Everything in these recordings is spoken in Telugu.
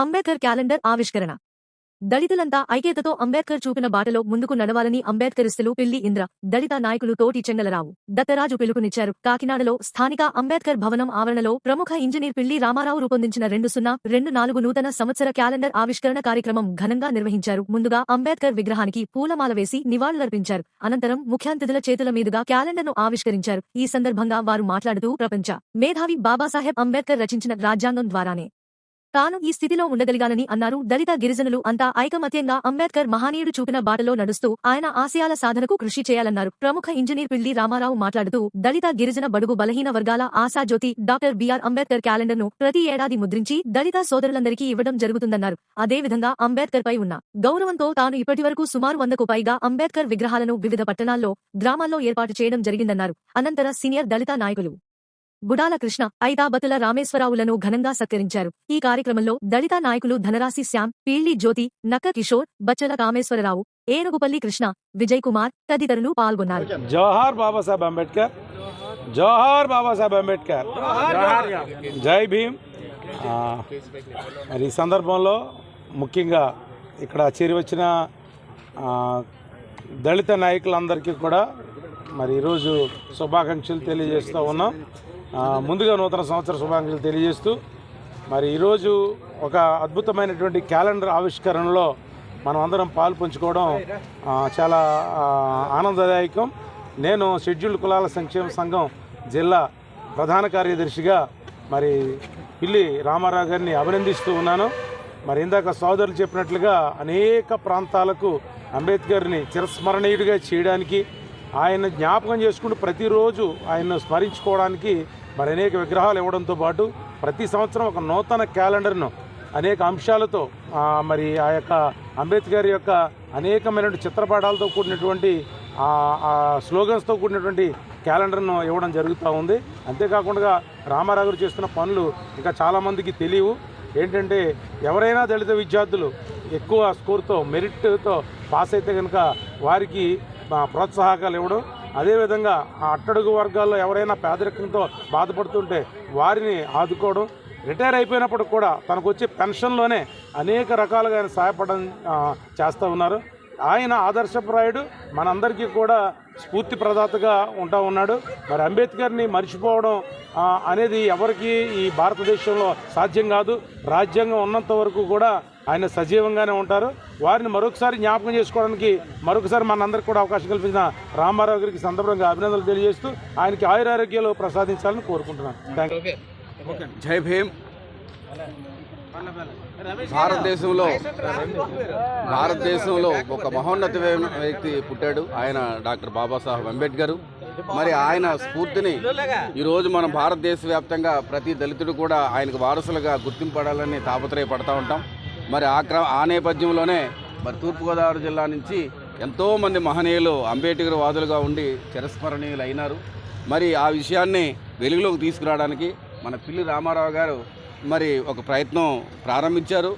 అంబేద్కర్ క్యాలెండర్ ఆవిష్కరణ. దళితులంతా ఐక్యతతో అంబేద్కర్ చూపిన బాటలో ముందుకు నడవాలని అంబేద్కరిస్తులు పిల్లి ఇంద్ర దళిత నాయకులు తోటి చెంగలరావు దత్తరాజు పిలుపునిచ్చారు. కాకినాడలో స్థానిక అంబేద్కర్ భవనం ఆవరణలో ప్రముఖ ఇంజనీర్ పిల్లి రామారావు రూపొందించిన రెండు సున్నా రెండు నాలుగు నూతన సంవత్సర క్యాలెండర్ ఆవిష్కరణ కార్యక్రమం ఘనంగా నిర్వహించారు. ముందుగా అంబేద్కర్ విగ్రహానికి పూలమాల వేసి నివాళులర్పించారు. అనంతరం ముఖ్యాంతిథుల చేతుల మీదుగా క్యాలెండర్ను ఆవిష్కరించారు. ఈ సందర్భంగా వారు మాట్లాడుతూ ప్రపంచ మేధావి బాబాసాహెబ్ అంబేద్కర్ రచించిన రాజ్యాంగం ద్వారానే తాను ఈ స్థితిలో ఉండగలిగానని అన్నారు. దళిత గిరిజనులు అంతా ఐకమత్యంగా అంబేద్కర్ మహానీయుడు చూపిన బాటలో నడుస్తూ ఆయన ఆశయాల సాధనకు కృషి చేయాలన్నారు. ప్రముఖ ఇంజనీర్ పిల్లి రామారావు మాట్లాడుతూ దళిత గిరిజన బడుగు బలహీన వర్గాల ఆశాజ్యోతి డాక్టర్ బిఆర్ అంబేద్కర్ క్యాలెండర్ను ప్రతి ఏడాది ముద్రించి దళిత సోదరులందరికీ ఇవ్వడం జరుగుతుందన్నారు. అదేవిధంగా అంబేద్కర్ పై ఉన్న గౌరవంతో తాను ఇప్పటివరకు సుమారు వందకు పైగా అంబేద్కర్ విగ్రహాలను వివిధ పట్టణాల్లో గ్రామాల్లో ఏర్పాటు చేయడం జరిగిందన్నారు. అనంతర సీనియర్ దళిత నాయకులు గుడాల కృష్ణ ఐదాబతుల రామేశ్వరరావులను ఘనంగా సత్కరించారు. ఈ కార్యక్రమంలో దళిత నాయకులు ధనరాశి శ్యామ్ పీళ్ళి జ్యోతి నక్క కిషోర్ బచ్చల రామేశ్వరరావు ఏనుగుపల్లి కృష్ణ విజయ్ కుమార్ తదితరులు పాల్గొన్నారు. జవహర్ బాబాసాహెబ్ అంబేద్కర్. జవహర్ బాబాసాహెబ్ అంబేద్కర్. జై భీమ్. మరి ఈ సందర్భంలో ముఖ్యంగా ఇక్కడ చేరి వచ్చిన దళిత నాయకులందరికీ కూడా మరి ఈరోజు శుభాకాంక్షలు తెలియజేస్తూ ఉన్నాం. ముందుగా నూతన సంవత్సర శుభాకాంక్షలు తెలియజేస్తూ మరి ఈరోజు ఒక అద్భుతమైనటువంటి క్యాలెండర్ ఆవిష్కరణలో మనం అందరం పాలు పంచుకోవడం చాలా ఆనందదాయకం. నేను షెడ్యూల్డ్ కులాల సంక్షేమ సంఘం జిల్లా ప్రధాన కార్యదర్శిగా మరి పిల్లి రామారావు గారిని అభినందిస్తూ ఉన్నాను. మరి ఇందాక సోదరులు చెప్పినట్లుగా అనేక ప్రాంతాలకు అంబేద్కర్ని చిరస్మరణీయుడిగా చేయడానికి ఆయన జ్ఞాపకం చేసుకుంటూ ప్రతిరోజు ఆయన్ను స్మరించుకోవడానికి మరి అనేక విగ్రహాలు ఇవ్వడంతో పాటు ప్రతి సంవత్సరం ఒక నూతన క్యాలెండర్ను అనేక అంశాలతో మరి ఆ యొక్క అంబేద్కర్ యొక్క అనేకమైనటువంటి చిత్రపటాలతో కూడినటువంటి ఆ స్లోగన్స్తో కూడినటువంటి క్యాలెండర్ను ఇవ్వడం జరుగుతూ ఉంది. అంతేకాకుండా రామారావు గారు చేస్తున్న పనులు ఇంకా చాలామందికి తెలియవు. ఏంటంటే ఎవరైనా దళిత విద్యార్థులు ఎక్కువ స్కోర్తో మెరిట్తో పాస్ అయితే కనుక వారికి ప్రోత్సాహకాలు ఇవ్వడం. అదేవిధంగా ఆ అట్టడుగు వర్గాల్లో ఎవరైనా పేదరికంతో బాధపడుతుంటే వారిని ఆదుకోవడం. రిటైర్ అయిపోయినప్పుడు కూడా తనకు వచ్చే పెన్షన్లోనే అనేక రకాలుగా ఆయన సహాయపడడం చేస్తూ ఉన్నారు. ఆయన ఆదర్శప్రాయుడు మనందరికీ కూడా స్ఫూర్తి ప్రదాతగా ఉంటా ఉన్నాడు. మరి అంబేద్కర్ని మర్చిపోవడం అనేది ఎవరికి ఈ భారతదేశంలో సాధ్యం కాదు. రాజ్యాంగం ఉన్నంత వరకు కూడా ఆయన సజీవంగానే ఉంటారు. వారిని మరొకసారి జ్ఞాపకం చేసుకోవడానికి మరొకసారి మనందరికీ కూడా అవకాశం కల్పించిన రామారావు గారికి సందర్భంగా అభినందనలు తెలియజేస్తూ ఆయనకి ఆయురారోగ్యాలు ప్రసాదించాలని కోరుకుంటున్నాను. థ్యాంక్ యూ జై భీమ్. భారతదేశంలో భారతదేశంలో ఒక మహోన్నతమైన వ్యక్తి పుట్టాడు. ఆయన డాక్టర్ బాబాసాహెబ్ అంబేద్కర్. మరి ఆయన స్ఫూర్తిని ఈరోజు మనం భారతదేశ వ్యాప్తంగా ప్రతి దళితుడు కూడా ఆయనకు వారసులుగా గుర్తింపడాలని తాపత్రయపడతా ఉంటాం. మరి ఆ క్ర ఆ నేపథ్యంలోనే మరి తూర్పుగోదావరి జిల్లా నుంచి ఎంతోమంది మహనీయులు అంబేద్కర్ వాదులుగా ఉండి చిరస్మరణీయులు అయినారు మరి ఆ విషయాన్ని వెలుగులోకి తీసుకురావడానికి మన పిల్లి రామారావు గారు మరి ఒక ప్రయత్నం ప్రారంభించారు.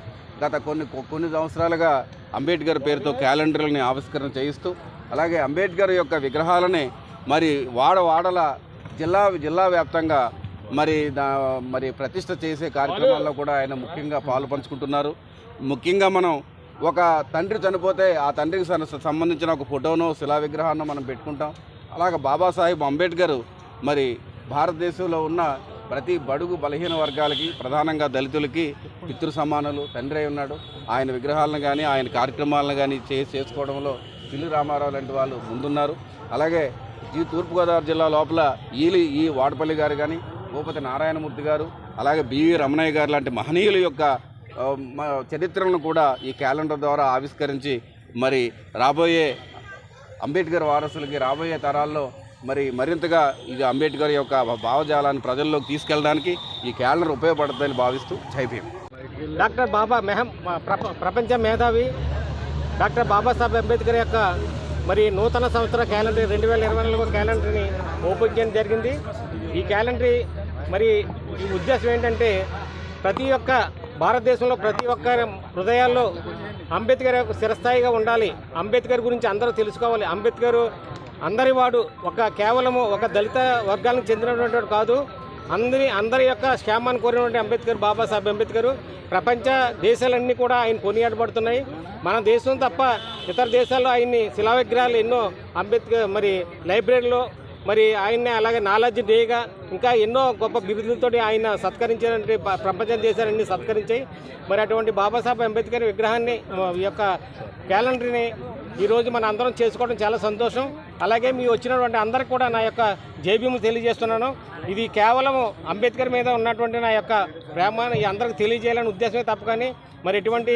గత కొన్ని కొన్ని సంవత్సరాలుగా అంబేద్కర్ పేరుతో క్యాలెండర్లని ఆవిష్కరణ చేయిస్తూ అలాగే అంబేద్కర్ యొక్క విగ్రహాలని మరి వాడ వాడల జిల్లా జిల్లా వ్యాప్తంగా మరి దా మరి ప్రతిష్ట చేసే కార్యక్రమాల్లో కూడా ఆయన ముఖ్యంగా పాలు పంచుకుంటున్నారు. ముఖ్యంగా మనం ఒక తండ్రి చనిపోతే ఆ తండ్రికి సంబంధించిన ఒక ఫోటోను శిలా విగ్రహాన్ని మనం పెట్టుకుంటాం. అలాగే బాబాసాహెబ్ అంబేద్కర్ మరి భారతదేశంలో ఉన్న ప్రతి బడుగు బలహీన వర్గాలకి ప్రధానంగా దళితులకి పితృ సమానులు తండ్రి ఉన్నాడు. ఆయన విగ్రహాలను కానీ ఆయన కార్యక్రమాలను కానీ చే చేసుకోవడంలో పిల్లి రామారావు లాంటి వాళ్ళు ముందున్నారు. అలాగే ఈ తూర్పుగోదావరి జిల్లా లోపల ఈలి ఈ వాడపల్లి గారు కానీ భూపతి నారాయణమూర్తి గారు అలాగే బివి రమణయ్య గారు లాంటి మహనీయుల యొక్క ఆ, చరిత్రలను కూడా ఈ క్యాలెండర్ ద్వారా ఆవిష్కరించి మరి రాబోయే అంబేద్కర్ వారసులకి రాబోయే తరాల్లో మరి మరింతగా ఇది అంబేద్కర్ యొక్క భావజాలాన్ని ప్రజల్లోకి తీసుకెళ్ళడానికి ఈ క్యాలెండర్ ఉపయోగపడుతుందని భావిస్తూ జైభీం డాక్టర్ బాబా మెహం ప్రపంచ మేధావి డాక్టర్ బాబాసాహెబ్ అంబేద్కర్ యొక్క మరి నూతన సంవత్సర క్యాలెండర్ రెండు వేల ఇరవై నాలుగు క్యాలెండర్ని ఓపెన్ చేయడం జరిగింది. ఈ క్యాలెండర్ మరి ఈ ఉద్దేశం ఏంటంటే ప్రతి ఒక్క భారతదేశంలో ప్రతి ఒక్క హృదయాల్లో అంబేద్కర్ యొక్క స్థిరస్థాయిగా ఉండాలి. అంబేద్కర్ గురించి అందరూ తెలుసుకోవాలి. అంబేద్కర్ అందరి వాడు ఒక కేవలము ఒక దళిత వర్గానికి చెందినటువంటి వాడు కాదు. అందరి అందరి యొక్క క్షేమాన్ని కోరినటువంటి అంబేద్కర్ బాబాసాహెబ్ అంబేద్కర్ ప్రపంచ దేశాలన్నీ కూడా ఆయన కొనియాడబడుతున్నాయి. మన దేశం తప్ప ఇతర దేశాల్లో ఆయన్ని శిలా విగ్రహాలు ఎన్నో అంబేద్కర్ మరి లైబ్రరీలో మరి ఆయన్ని అలాగే నాలెడ్జ్ డేగా ఇంకా ఎన్నో గొప్ప బిరుదులతో ఆయన సత్కరించినటువంటి ప్రపంచ దేశాలన్నీ సత్కరించాయి. మరి అటువంటి బాబాసాహెబ్ అంబేద్కర్ విగ్రహాన్ని ఈ యొక్క క్యాలెండర్ని ఈరోజు మన అందరం చేసుకోవడం చాలా సంతోషం. అలాగే మీ వచ్చినటువంటి అందరికి కూడా నా యొక్క జైభీములు తెలియజేస్తున్నాను. ఇది కేవలం అంబేద్కర్ మీద ఉన్నటువంటి నా యొక్క ప్రేమ అందరికి తెలియజేయాలని ఉద్దేశమే తప్ప కానీ మరి ఎటువంటి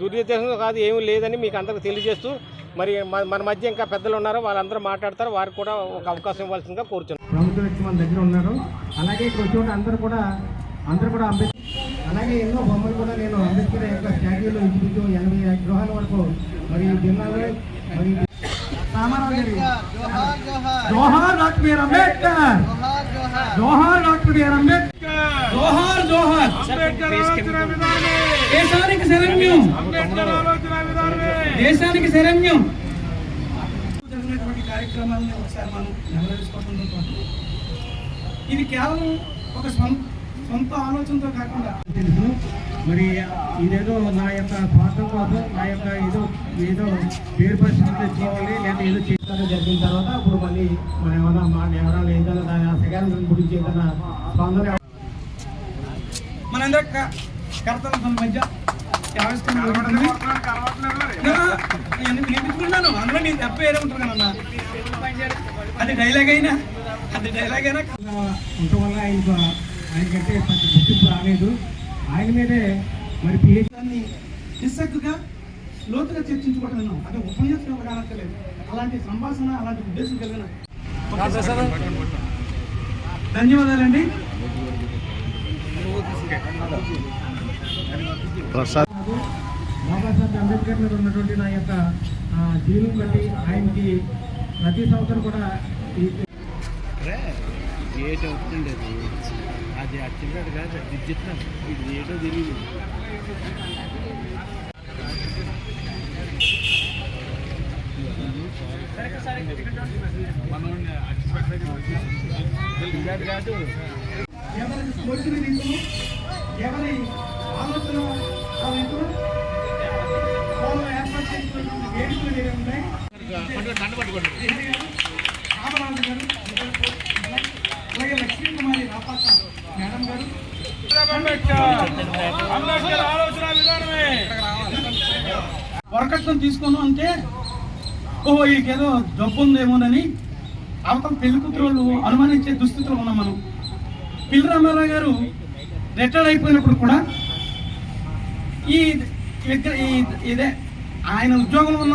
దురుద్దేశం కాదు ఏమీ లేదని మీకు అందరికి తెలియజేస్తూ మరి మ- మన మధ్య ఇంకా పెద్దలు ఉన్నారు వాళ్ళందరూ మాట్లాడతారు వారికి కూడా ఒక అవకాశం ఇవ్వాల్సిందిగా కోరుచున్నాను. ప్రముఖ వ్యక్తి మన దగ్గర ఉన్నారు. అలాగే ఇక్కడ అందరూ కూడా అందరూ కూడా అంబేద్కర్ అలాగే ఎన్నో బొమ్మలు కూడా నేను అంబేద్కర్ యొక్క స్టాట్యూలో ఇంచుమించు ఎనభై గృహాల వరకు మరి జిల్లాలో మరి రామారావు గారి. జోహార్ డాక్టర్ అంబేద్కర్. జోహార్ డాక్టర్ అంబేద్కర్. జోహార్ జోహార్. దేశానికి శరణ్యం. దేశానికి శరణ్యం. జరిగినటువంటి కార్యక్రమాలను ఒకసారి మనం నెరవేర్చుకోవడంతో పాటు ఇది కేవలం ఒక సొంత ఆలోచనతో కాకుండా మరి ఇదేదో నా యొక్క స్వార్థం కోసం నా యొక్క ఏదో ఏదో పేరు పరిస్థితి తెచ్చుకోవాలి లేదా ఏదో చేస్తానో జరిగిన తర్వాత ఇప్పుడు మళ్ళీ మన ఏమైనా మా ఎవరైనా ఏదైనా దాని సెకండ్ గురించి ఏదైనా స్పందన మనందరం కర్తవ్యం మధ్య ఆవిష్కరణ జరుగుతుంది. నేను నిలుపుకున్నాను అందులో నేను తప్ప ఏదో ఉంటున్నాను అది డైలాగ్ అయినా అది డైలాగ్ అయినా. ఉండటం వల్ల ఆయనకు ఆయనకంటే పెద్ద గుర్తింపు రాలేదు. ఆయన మీదే మరి పిహెచ్డి నిస్సగ్గుగా లోతుగా చర్చించుకోవడం విన్నాం అంటే ఉపన్యాసం కానక్కర్లేదు అలాంటి సంభాషణ అలాంటి ఉద్దేశం కలిగిన ధన్యవాదాలండి. బాబాసాహెబ్ అంబేద్కర్ మీద ఉన్నటువంటి నా యొక్క జీవితం బట్టి ఆయనకి ప్రతి సంవత్సరం కూడా ఏటో అవుతుంది అది అది కాదు దిద్దుతున్నాం ఇది ఏటో తెలియదు కాదు. ఎవరి కోరికలు రీతులు ఎవరి ఆలోచన ఆ రీతులు వాళ్ళు ఏర్పాటు చేసినటువంటి వేదికలు వేరే ఉన్నాయి? రామరాజు గారు అలాగే లక్ష్మీ కుమారి రాపాక మేడం గారు వరకట్నం తీసుకోను అంటే ఓహో వీడికేదో జబ్బు ఉందేమోనని అవతల పెళ్ళి కూతురు అనుమానించే దుస్థితిలో ఉన్నాం మనం. పిల్లి రామారావు గారు రిటైర్ అయిపోయినప్పుడు కూడా ఈ ఈ- ఇదే ఆయన ఉద్యోగంలో ఉన్న